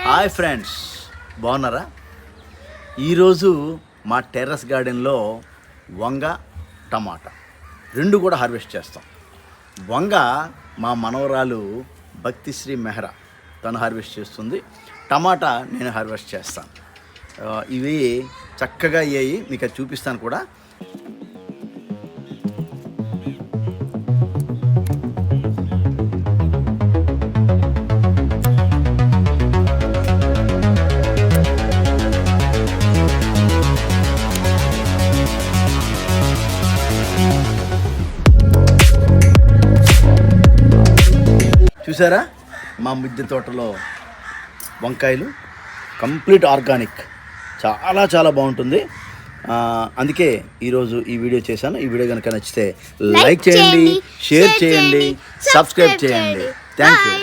Hi friends. బాగున్నారా? ఈరోజు మా టెర్రస్ గార్డెన్లో వంగ టమాటా రెండు కూడా హార్వెస్ట్ చేస్తాం. వంగ మా మనవరాలు భక్తిశ్రీ మెహ్రా తను హార్వెస్ట్ చేస్తుంది. టమాటా నేను హార్వెస్ట్ చేస్తాను. ఇవి చక్కగా అయ్యాయి. మీకు అది చూపిస్తాను కూడా. చూసారా? మా మిద్దె తోటలో వంకాయలు కంప్లీట్ ఆర్గానిక్. చాలా చాలా బాగుంటుంది. అందుకే ఈరోజు ఈ వీడియో చేశాను. ఈ వీడియో కనుక నచ్చితే లైక్ చేయండి షేర్ చేయండి సబ్స్క్రైబ్ చేయండి. Thank you.